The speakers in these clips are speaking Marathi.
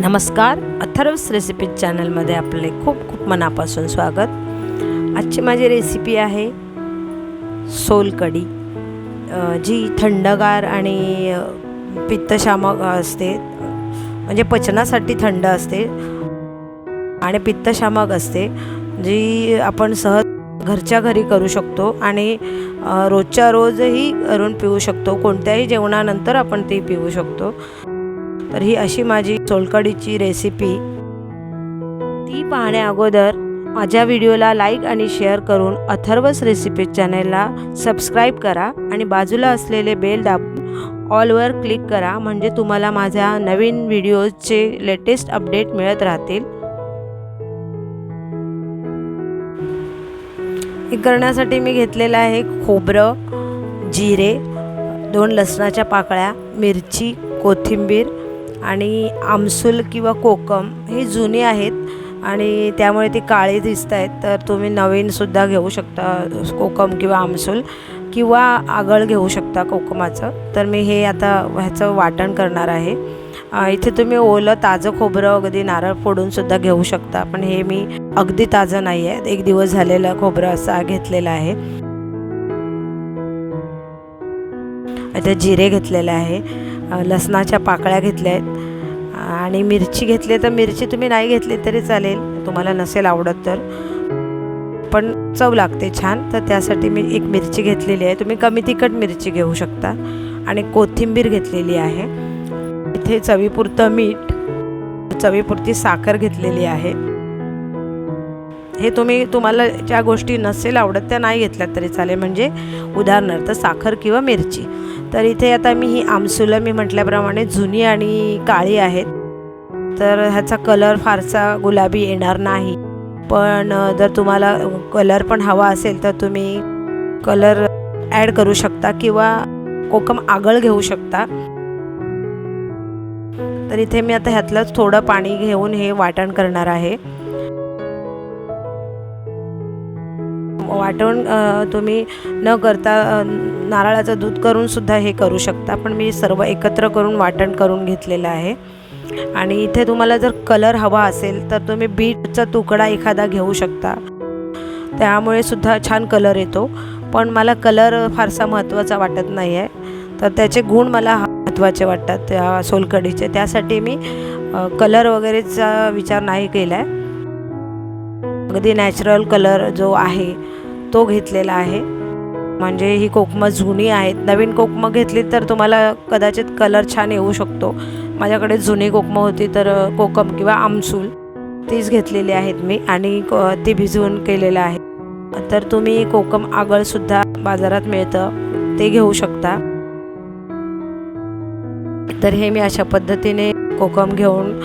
नमस्कार अथर्वस रेसिपी चॅनलमध्ये आपले खूप खूप मनापासून स्वागत. आजची माझी रेसिपी आहे सोलकढी. जी थंडगार आणि पित्तशामक असते म्हणजे पचनासाठी थंड असते आणि पित्तशामक असते जी आपण सहज घरच्या घरी करू शकतो आणि रोजच्या रोजही करून पिऊ शकतो. कोणत्याही जेवणानंतर आपण ती पिऊ शकतो. तर ही अशी माझी सोलकडीची रेसिपी ती पाहण्या अगोदर माझ्या व्हिडिओला लाईक आणि शेअर करून अथर्वस रेसिपी चॅनेलला सबस्क्राईब करा आणि बाजूला असलेले बेल दाबून ऑलवर क्लिक करा म्हणजे तुम्हाला माझ्या नवीन व्हिडिओजचे लेटेस्ट अपडेट मिळत राहतील. हे करण्यासाठी मी घेतलेलं आहे खोबरं जिरे दोन लसणाच्या पाकळ्या मिरची कोथिंबीर आणि आमसूल किंवा कोकम हे जुने आहेत आणि त्यामुळे ती काळी दिसत आहेत. तर तुम्ही नवीनसुद्धा घेऊ शकता कोकम किंवा आमसूल किंवा आगळ घेऊ शकता कोकमाचं. तर मी हे आता ह्याचं वाटण करणार आहे. इथे तुम्ही ओलं ताजं खोबरं अगदी नारळ फोडूनसुद्धा घेऊ शकता. पण हे मी अगदी ताजं नाही आहे एक दिवस झालेलं खोबरं असा घेतलेलं आहे. आता जिरे घेतलेलं आहे. लसणाच्या पाकळ्या घेतल्या आहेत. आणि मिरची घेतली तर मिरची तुम्ही नाही घेतली तरी चालेल. तुम्हाला नसेल आवडत तर. पण चव लागते छान. तर त्यासाठी मी एक मिरची घेतलेली आहे. तुम्ही कमी तिखट मिरची घेऊ शकता. आणि कोथिंबीर घेतलेली आहे. इथे चवीपुरतं मीठ चवीपुरती साखर घेतलेली आहे. हे तुम्ही तुम्हाला ज्या गोष्टी नसेल आवडत त्या नाही घेतल्या तरी चालेल. म्हणजे उदाहरणार्थ साखर किंवा मिरची. तर इथे आता मी ही आमसुलं मी म्हटल्याप्रमाणे जुनी आणि काळी आहेत. तर ह्याचा कलर फारसा गुलाबी येणार नाही. पण जर तुम्हाला कलर पण हवा असेल तर तुम्ही कलर ॲड करू शकता किंवा कोकम आगळ घेऊ शकता. तर इथे मी आता ह्यातलंच थोडं पाणी घेऊन हे वाटण करणार आहे. वाटण तुम्ही न करता नारळाचं दूध करून सुद्धा हे करू शकता. पण मी सर्व एकत्र करून वाटण करून घेतलेलं आहे. आणि इथे तुम्हाला जर कलर हवा असेल तर तुम्ही बीटचा तुकडा एखादा घेऊ शकता. त्यामुळे सुद्धा छान कलर येतो. पण मला कलर फारसा महत्त्वाचा वाटत नाही आहे तर त्याचे गुण मला महत्त्वाचे वाटतात त्या सोलकडीचे. त्यासाठी मी कलर वगैरेचा विचार नाही केला आहे अगदी नॅचरल कलर जो आहे तो घेतलेला आहे. म्हणजे ही कोकमं जुनी आहेत. नवीन कोकमं घेतली तर तुम्हाला कदाचित कलर छान येऊ शकतो. माझ्याकडे जुनी कोकमं होती तर कोकम किंवा आमसूल तीच घेतलेली आहेत मी आणि क- ती भिजवून केलेलं आहे. तर तुम्ही कोकम आगळसुद्धा बाजारात मिळतं ते घेऊ शकता. तर हे मी अशा पद्धतीने कोकम घेऊन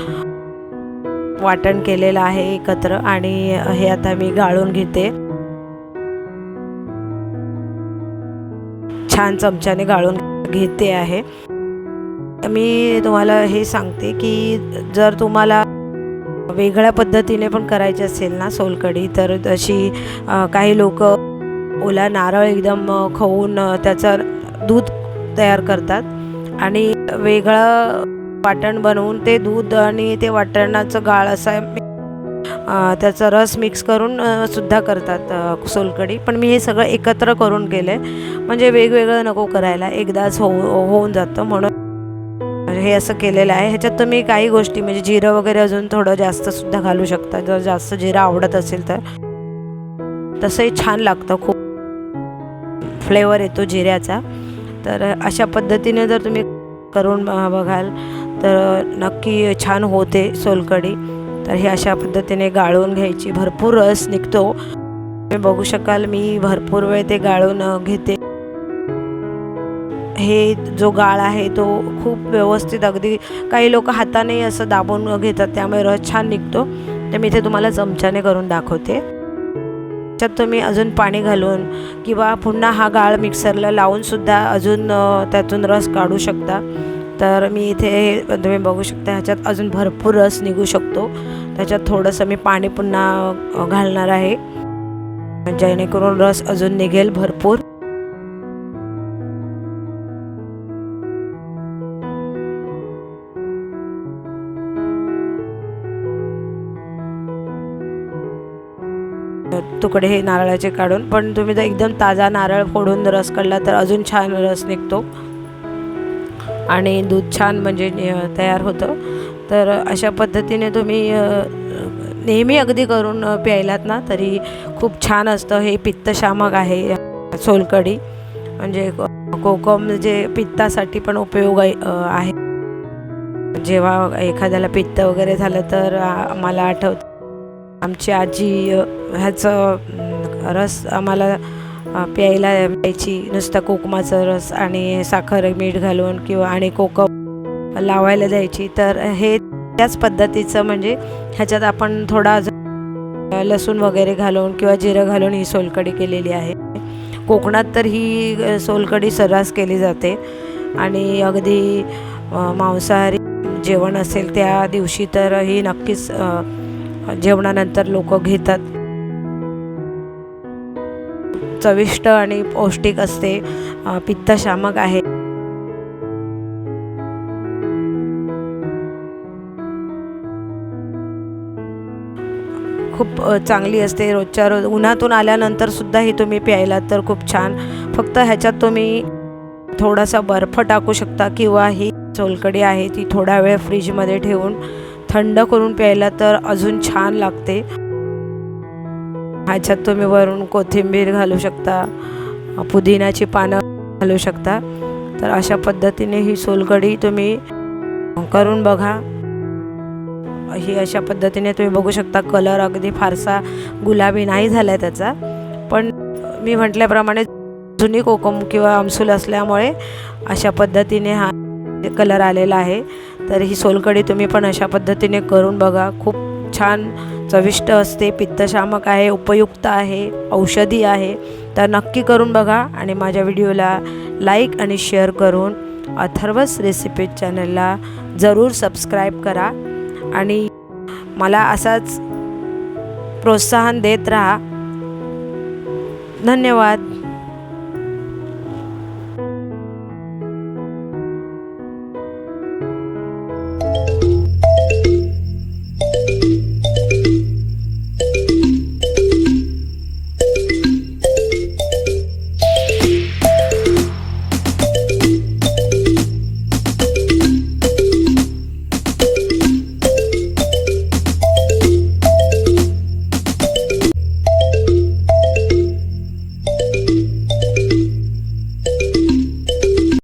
वाटण केलेलं आहे एकत्र आणि हे आता मी गाळून घेते. छान चमच्याने गाळून घेते आहे. मी तुम्हाला हे सांगते की जर तुम्हाला वेगळ्या पद्धतीने पण करायची असेल ना सोलकढी तर तशी काही लोक ओला नारळ एकदम खवून त्याचं दूध तयार करतात. आणि वेगळं वाटण बनवून ते दूध आणि ते वाटणाचं गाळ असा त्याचा रस मिक्स करून सुद्धा करतात सोलकडी सोलकढी पण मी हे सगळं एकत्र करून केलं आहे म्हणजे वेगवेगळं नको करायला. एकदाच होऊ होऊन जातं म्हणून. हे असं केलेलं आहे. ह्याच्यात तुम्ही काही गोष्टी म्हणजे जिरं वगैरे अजून थोडं जास्त सुद्धा घालू शकता. जर जास्त जिरं आवडत असेल तर. तसंही छान लागतं खूप. फ्लेवर येतो जिऱ्याचा. तर अशा पद्धतीने जर तुम्ही करून बघाल तर नक्की छान होते सोलकढी. तर हे अशा पद्धतीने गाळून घ्यायची. भरपूर रस निघतो. तुम्ही बघू शकाल मी भरपूर वेळ ते गाळून घेते. हे जो गाळ आहे तो खूप व्यवस्थित अगदी काही लोक हाताने असं दाबून घेतात त्यामुळे रस छान निघतो. तर मी ते तुम्हाला चमच्याने करून दाखवते. त्यात तुम्ही अजून पाणी घालून किंवा पुन्हा हा गाळ मिक्सरला लावून सुद्धा अजून त्यातून रस काढू शकता. तर मी इथे तुम्ही बघू शकता ह्याच्यात अजून भरपूर रस निघू शकतो. त्याच्यात थोडंसं मी पाणी पुन्हा घालणार आहे. जेणेकरून रस अजून निघेल भरपूर. तुकडे हे नारळाचे काढून पण तुम्ही जर एकदम ताजा नारळ फोडून रस काढला तर अजून छान रस निघतो. आणि दूध छान म्हणजे तयार होतं. तर अशा पद्धतीने तुम्ही नेहमी अगदी करून प्यायलात ना तरी खूप छान असतं. हे पित्तशामक आहे सोलकढी. म्हणजे कोकम जे पित्तासाठी पण उपयोग आहे जेव्हा एखाद्याला पित्त वगैरे झालं तर आम्हाला मला आठवतं. आमची आजी ह्याचं रस आम्हाला प्यायला द्यायची नुसता कोकमाचा रस आणि साखर मीठ घालून किंवा आणि कोकम लावायला द्यायची. तर हे त्याच पद्धतीचं म्हणजे ह्याच्यात आपण थोडा लसूण वगैरे घालून किंवा जिरं घालून ही सोलकढी केलेली आहे. कोकणात तर ही सोलकडी सोलकढी सर्रास केली जाते आणि अगदी मांसाहारी जेवण असेल त्या दिवशी तर ही नक्कीच जेवणानंतर लोक घेतात. चविष्ट आणि पौष्टिक असते. पित्तशामक आहे. खूप चांगली असते रोजच्या रोज. उन्हातून आल्यानंतर सुद्धा ही तुम्ही प्यायला तर खूप छान. फक्त ह्याच्यात तुम्ही थोडासा बर्फ टाकू शकता किंवा ही सोलकडी आहे ती थोडा वेळ फ्रीजमध्ये ठेवून थंड करून प्यायला तर अजून छान लागते. ह्याच्यात तुम्ही वरून कोथिंबीर घालू शकता पुदिन्याची पानं घालू शकता. तर अशा पद्धतीने ही सोलकढी तुम्ही करून बघा. ही अशा पद्धतीने तुम्ही बघू शकता कलर अगदी फारसा गुलाबी नाही झाला आहे त्याचा. पण मी म्हटल्याप्रमाणे जुनी कोकम किंवा आमसूल असल्यामुळे अशा पद्धतीने हा कलर आलेला आहे. तर ही सोलकढी तुम्ही पण अशा पद्धतीने करून बघा. खूप छान चविष्ट असते पित्तशामक आहे उपयुक्त आहे औषधी आहे. तर नक्की करून बघा आणि माझ्या व्हिडिओला लाईक आणि शेअर करून अथर्वस रेसिपी चॅनलला जरूर सबस्क्राईब करा. आणि मला असाच प्रोत्साहन देत राहा. धन्यवाद.